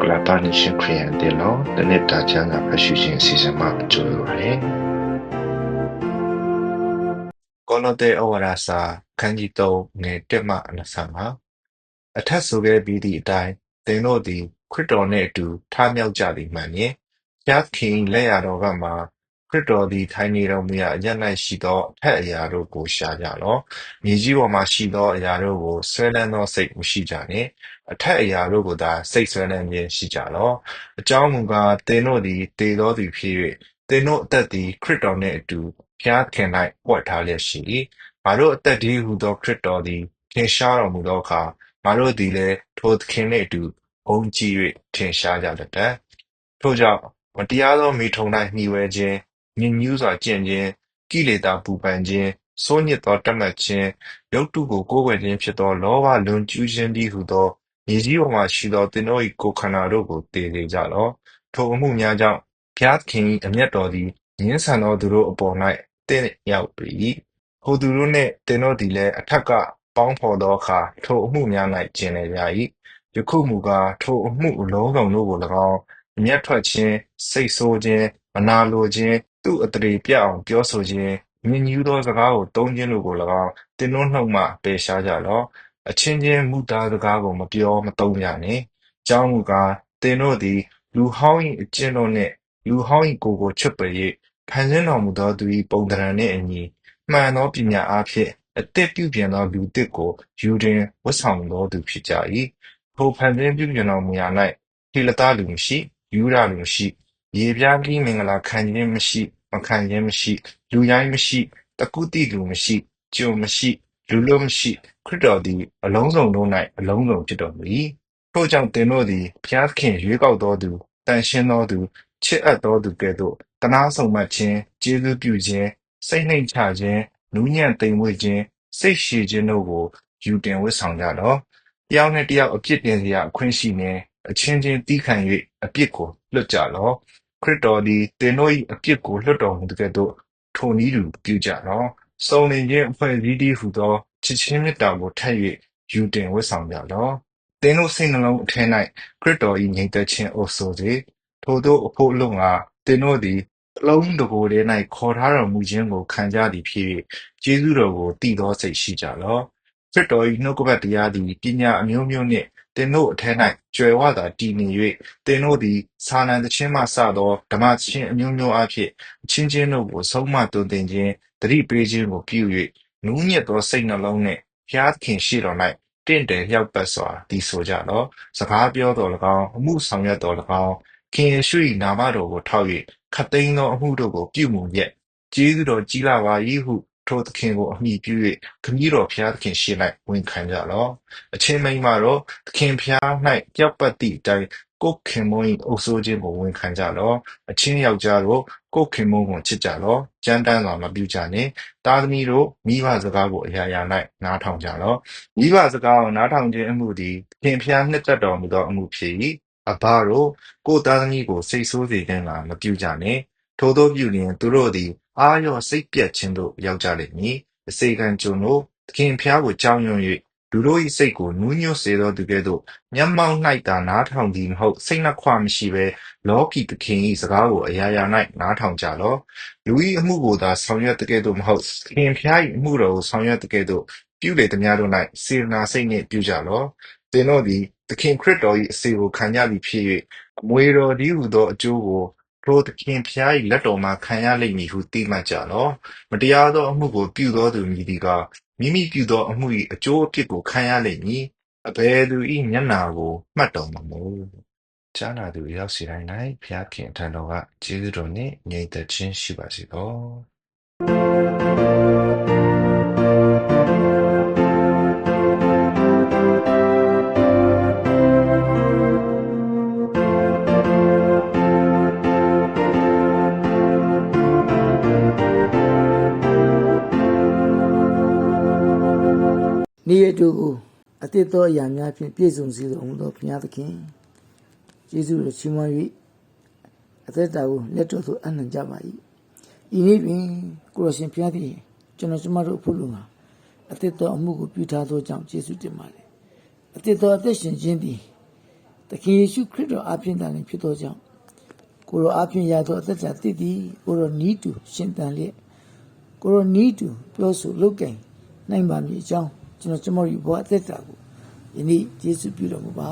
ကလတာနိရှင်ခရီးယန်တေလောတနေ့တာချမ်းသာဖရှိခြင်းစီစဉ်မှာကြိုးရပါတယ်ကောလတေဩဝါဒစာခန်းကြီး3ငယ်1မှ25အထက်ဆိုခဲ့ပြီးသည့်အတိုင်းသင်တို့သည်ခရစ်တော်နှင့်အတူထားမြောက်ကြသည်မှန်ရင်ဖျားခင်လက်ရတော်ကမှာ ခရစ်တော်သည် ထိုင်နေတော်မူရာအရ၌ရှိသော အထက်အရာတို့ကို ရှာကြလော့ မြေကြီးပေါ်မှာရှိသောအရာတို့ကိုဆွဲလန်းသောစိတ်မရှိကြနှင့် အထက်အရာတို့ကိုသာ စိတ်ဆွဲလန်းခြင်းရှိကြလော့ အကြောင်းမူကား သင်တို့သည်တည်သောသူဖြစ်၍သင်တို့အသက်သည် ခရစ်တော်နှင့်အတူဖျားခင်၌ပွက်ထားလျက်ရှိ၏ငါတို့အသက်ဒီဟုသော ခရစ်တော်သည် ထင်ရှားတော်မူသောအခါ ငါတို့သည်လည်း ထိုသခင်နှင့်အတူ ဘုန်းကြီး၍ထင်ရှားကြတတ်တယ်ထို့ကြောင့် မတရားသောမိထုံ၌မှီဝဲခြင်း ညဉ့်ညူးစွာကျင့်ခြင်း ကိလေသာပူပန်ခြင်းစိုးညစ်သော တတ်မှတ်ခြင်း ရုပ်တုကို ကိုးကွယ်ခြင်းဖြစ်သော လောဘလွန်ကျူးခြင်းတည်းဟုသော မြေကြီးပေါ်မှရှိသော သင်တို့၏ကိုယ်ခန္ဓာတို့ကိုတည်စေကြလော့ ထိုအမှုများကြောင့် ဘုရားသခင်၏အမျက်တော်သည် ငြင်းဆန်သောသူတို့အပေါ်၌တင့်ရောက်ပေ၏ထိုသူတို့နှင့် သင်တို့သည်လည်း အထက်ကပေါင်းဖော်သောအခါ ထိုအမှုများ၌ကျင်လည်ကြ၏ယခုမူကား ထိုအမှုအလုံးစုံတို့ကို၎င်း အမျက်ထွက်ခြင်း စိတ်ဆိုးခြင်း မနာလိုခြင်း သူ့အတရေပြတ်အောင် ပြောဆိုခြင်းညဉ့်ညူးသောစကားကို သုံးခြင်းတို့ကို၎င်း သင်တို့နှုတ်မှ ပယ်ရှားကြလော့ အချင်းချင်းမူသားစကားကို မပြောမသုံးကြနှင့် အကြောင်းမူကား သင်တို့သည် လူဟောင်း၏အကျင့်တို့နှင့် လူဟောင်း၏ကိုယ်ကို ချွတ်ပယ်၍ဖန်ဆင်းတော်မူသောသူ၏ပုံသဏ္ဍာန်နှင့်အညီ မှန်သောပညာအားဖြင့် အသစ်ပြုပြင်သော လူသစ်ကို ယူတင်ဝတ်ဆောင်သောသူဖြစ်ကြ၏ထိုဖန်ဆင်းပြုပြင်တော်မူရာ၌ထိလသားလူမရှိယူရလူမရှိရေပြားပြီးမင်္ဂလာခံခြင်းမရှိ မခံခြင်းမရှိ လူရိုင်းမရှိ တကုတိလူမရှိကြုံမရှိ လူလို့မရှိ ခရစ်တော်သည် အလုံးစုံတို့၌အလုံးစုံဖြစ်တော်မူ၏ထို့ကြောင့် သင်တို့သည် ဘုရားသခင်ရွေးကောက်တော်သူတန်ရှင်းသောသူ ချစ်အပ်သောသူကဲ့သို့တနာဆောင်မှခြင်း ကျေးဇူးပြုခြင်း စိတ်နှိမ်ချခြင်း နူးညံ့သိမ်မွေ့ခြင်း စိတ်ရှည်ခြင်းတို့ကို ယူတင်ဝတ်ဆောင်ကြတော့ တယောက်နဲ့တယောက် အပြစ်တင်စရာအခွင့်ရှိနေအချင်းချင်းတီးခံ၍အပြစ်ကိုလွတ်ကြလော့ ခရစ်တော်သည် သင်တို့၏အပြစ်ကို လွတ်တော်မူတဲ့ကဲ့သို့ ထိုနည်းတူ ပြုကြတော့ စုံလင်ခြင်းအဖွဲ့အစည်းတည်းဟူသော ချစ်ချင်းမေတ္တာကို ထပ်၍ယူတင်ဝတ်ဆောင်ကြတော့ သင်တို့စိတ်နှလုံးအထက်၌ခရစ်တော်၏ညီသက်ခြင်း အိုဆိုစေ ထိုတို့အဖို့လုံငါသင်တို့သည်အလုံးတကိုယ်တည်း၌ခေါ်ထားတော်မူခြင်းကို ခံကြသည်ဖြစ်၍ကျေးဇူးတော်ကိုတည်သောစိတ်ရှိကြလော့ ခရစ်တော်၏နှုတ်ကပတ်တရားသည် ပညာအမျိုးမျိုးနှင့် သင်တို့အထက်၌ကြွယ်ဝသာတည်နေ၍သင်တို့သည်စာလံတခြင်းမှစသော ဓမ္မသခြင်းအမျိုးမျိုးအဖြစ်အချင်းချင်းတို့ကို ဆုံးမသွန်သင်ခြင်းတတိပေးခြင်းကို ပြု၍နူးညံ့သော စိတ်နှလုံးနှင့်ဖျားခင်ရှိတော်၌တင့်တယ်လျောက်ပတ်စွာတည်ဆိုကြလော့ စကားပြောတော်၎င်း အမှုဆောင်ရွက်တော်၎င်း ခင်ယေရှု၏နာမတော်ကို ထောက်၍ခတ်သိမ်းသောအမှုတို့ကို ပြုမူရက် ကျေးဇူးတော်ကြီးလာပါ၏ဟု ထိုသခင်ကိုအမိပြု၍ခမည်းတော်ဖျားသခင်ရှေ့၌ဝန်ခံကြလော့အချင်းမိန်းမတို့သခင်ဖျား၌ကြောက်ပတ်သည့်အတိုင်းကိုယ်ခင်မွန်း၏အုပ်ဆိုးခြင်းကိုဝန်ခံကြလော့အချင်းယောက်ျားတို့ကိုယ်ခင်မွန်းကိုချစ်ကြလော့ကြမ်းတမ်းစွာမပြုကြနှင့်သားသမီးတို့မိဘစကားကိုအရာရာ၌နားထောင်ကြလော့မိဘစကားကိုနားထောင်ခြင်းအမှုသည်သခင်ဖျားနှစ်သက်တော်မူသောအမှုဖြစ်၏အဘတို့ကိုယ်သားသမီးကိုစိတ်ဆိုးစေခြင်းကမပြုကြနှင့်ထိုသောပြုလျင်သူတို့သည် အာရောစိတ်ပြတ်ခြင်းသို့ရောက်ကြလိမ့်မည်အစေခံကျွန်တို့သခင်ဖျားကိုကြောင်းရွံ့၍လူတို့၏စိတ်ကိုနူးညွတ်စေသောသူကဲ့သို့မျက်မှောက်၌သာနားထောင်သည်မဟုတ်စိတ်နှခွမရှိဘဲလောကီသခင်၏စကားကိုအရာရာ၌နားထောင်ကြလော့လူ၏အမှုကိုသာဆောင်ရွက်တဲ့ကဲ့သို့မဟုတ်သခင်ဖျား၏အမှုတော်ကိုဆောင်ရွက်တဲ့ကဲ့သို့ပြုလေသမျှတို့၌စေနာစိတ်နှင့်ပြုကြလော့သင်တို့သည်သခင်ခရစ်တော်၏အစေကိုခံကြသည်ဖြစ်၍အမွေတော်ဒီဟုသောအကျိုးကို ထိုသခင်ဖျား၏လက်တော်မှခံရလိမ့်မည်ဟုသိမှတ်ကြလော့မတရားသောအမှုကိုပြုသောသူမည်သည်ကမိမိပြုသောအမှု၏အကျိုးအပြစ်ကိုခံရလိမ့်မည်အဘယ်သူ၏မျက်နာကိုမှတ်တော်မမူကြားနာသူရောက်စီတိုင်း၌ဘုရားခင်ထံတော်ကကျေးဇူးတော်နှင့်ငြိမ်သက်ခြင်းရှိပါစေသော နေ့ရက်တို့ကိုအသစ်သောအရာများဖြင့်ပြည့်စုံစေတော်မူသောဘုရားသခင်ယေရှုကိုချီးမွမ်း၍အသက်တာကိုလက်တော်သို့အနှံကြပါ၏ဤနေ့တွင်ကိုရရှင်ဘုရားသည်ကျွန်တော်ကျမတို့အဖို့လုံမှာအသစ်သောအမှုကိုပြုထားသောကြောင့်ယေရှုတင်ပါလေအသစ်သောအသက်ရှင်ခြင်းသည်သခင်ယေရှုခရစ်တော်အဖင်တန်လည်းဖြစ်သောကြောင့်ကိုရောအဖင်ရသောအသက်တာတည်တည်ကိုရောနီးတူရှင်တန်လျက်ကိုရောနီးတူပြောဆိုလုပ်ကင်နိုင်ပါမည်အကြောင်း ကျွန်တော်ကျမတို့ဘဝအသက်တာကိုယနေ့ယေရှုပြုတော်မူပါ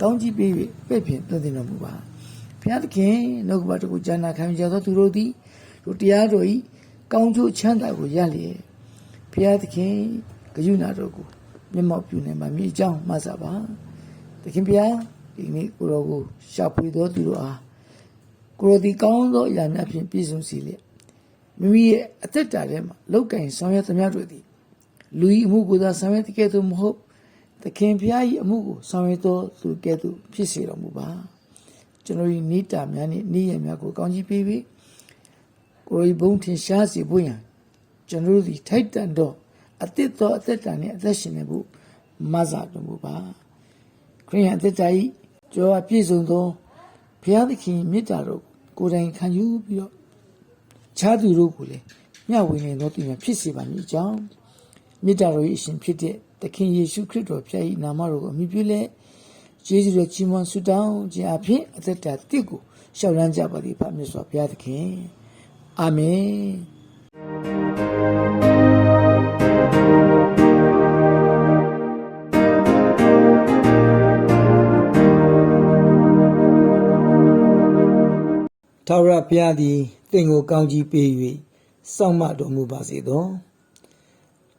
တောင်းကြည့်ပေး၍ပဲ့ပြင်သွန်သင်တော်မူပါဘုရားသခင်နှုတ်ကပတကူကျမ်းနာခံကြသောသူတို့သည်တို့တရားတော်ဤကောင်းကျိုးချမ်းသာကိုရလျက်ဘုရားသခင်ဂရုဏာတော်ကိုမျက်မှောက်ပြုနိုင်ပါမည်အကြောင်းမှတ်စာပါသခင်ဘုရားဒီနေ့ကိုရောကိုရှာဖွေတော်သူတို့အားကိုရောဒီကောင်းသောအရာများဖြင့်ပြည့်စုံစေလျက်မိမိရဲ့အသက်တာထဲမှာလောက်ကင်ဆောင်ရွက်သမျှတို့သည် လူဤအမှုကိုသာဆောင်ရွက်တဲ့ကဲ့သို့မဟုတ်သခင်ဖျား၏အမှုကိုဆောင်ရွက်သောသူကဲ့သို့ဖြစ်စေတော်မူပါကျွန်တော်၏နိတာများနှင့်နိယများကိုကောင်းချီးပေးပြီးကိုယ်၏ဘုံထင်ရှားစေဖို့ရန်ကျွန်တော်တို့သည်ထိုက်တန်သောအသစ်သောအသက်တာနှင့်အသက်ရှင်နေဖို့မဆာတော်မူပါခရိယန်အသက်တာ၏ကြောအပြည့်စုံသောဘုရားသခင်မြတ်တာတော်ကိုယ်တိုင်ခံယူပြီးတော့ခြားသူတို့ကိုလည်းမျှဝေနိုင်သောသူများဖြစ်စေပါမည်အကြောင်း မေတ္တာတော်၏အရှင်ဖြစ်တဲ့သခင်ယေရှုခရစ်တော်ဖျား၏နာမတော်ကိုအမိပြုလက်ကျေးဇူးတော်ချီးမွမ်းဆုတောင်းခြင်းအဖြစ်အသက်တာတစ်ကိုရှောက်လန်းကြပါသည်ဖမြတ်စွာဘုရားသခင်အာမင်ထာဝရဘုရားသည်တင့်ကိုကောင်းကြီးပေး၍စောင့်မတော်မူပါစေသော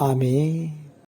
အာမင်